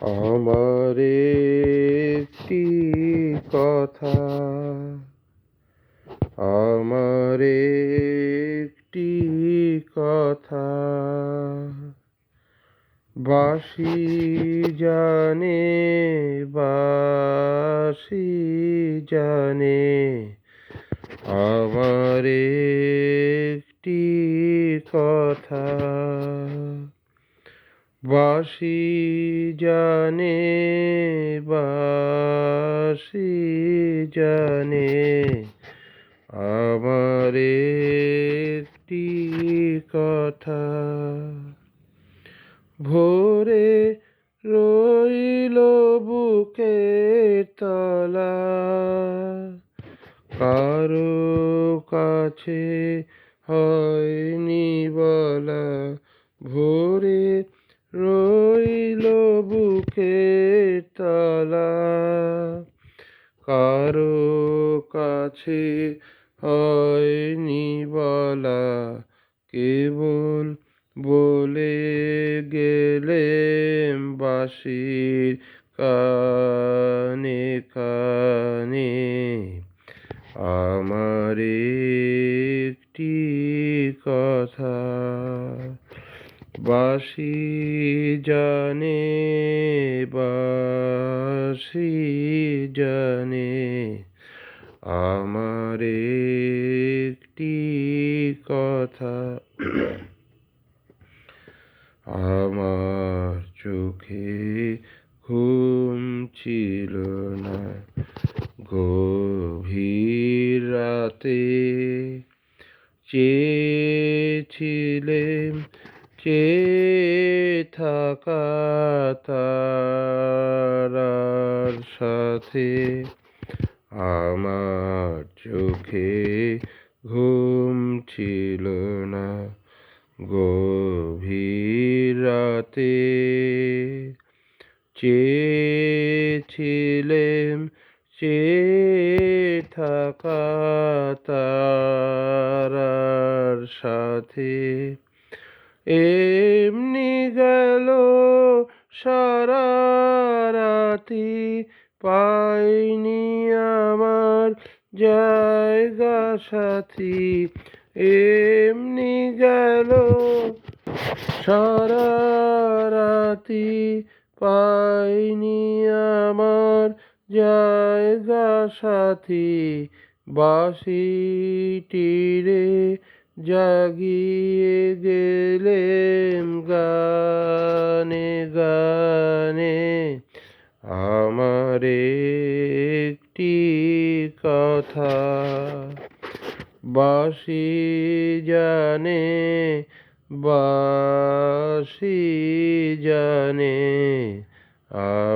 আমার একটি কথা আমার একটি কথা। বাসি জানে বাসি জানে আমার একটি কথা। বাসি জানে বাসি জানে। আমার একটি কথা, ভোরে রইল বুকে তলা। কারও কাছে হয়নি বলা, ভোরে রইল বুকে তলা। কারও কাছে হয়নি বলা, কেবল বলে গেলে বাসির কানে কানে। আমার একটি কথা বাসি জানে বাসি জানে। আমার একটি কথা, আমার চোখে ঘুম ছিল না। গভীর রাতে চেয়েছিলেম চেয়ে থাকা সাথে আমার চোখে ঘুম ছিল না। গভীর রাতে চেয়েছিলেম চেয়ে থাকা তারার সাথে এমনি গেল সারা পাইনি আমার জায়গা সাথী। এমনি গেল সারা পাইনি আমার জায়গা সাথী। বাসিটিরে জাগিয়ে গেলেম গানে গানে। আমার একটি কথা বাসি জানে বাসি জানে। আমার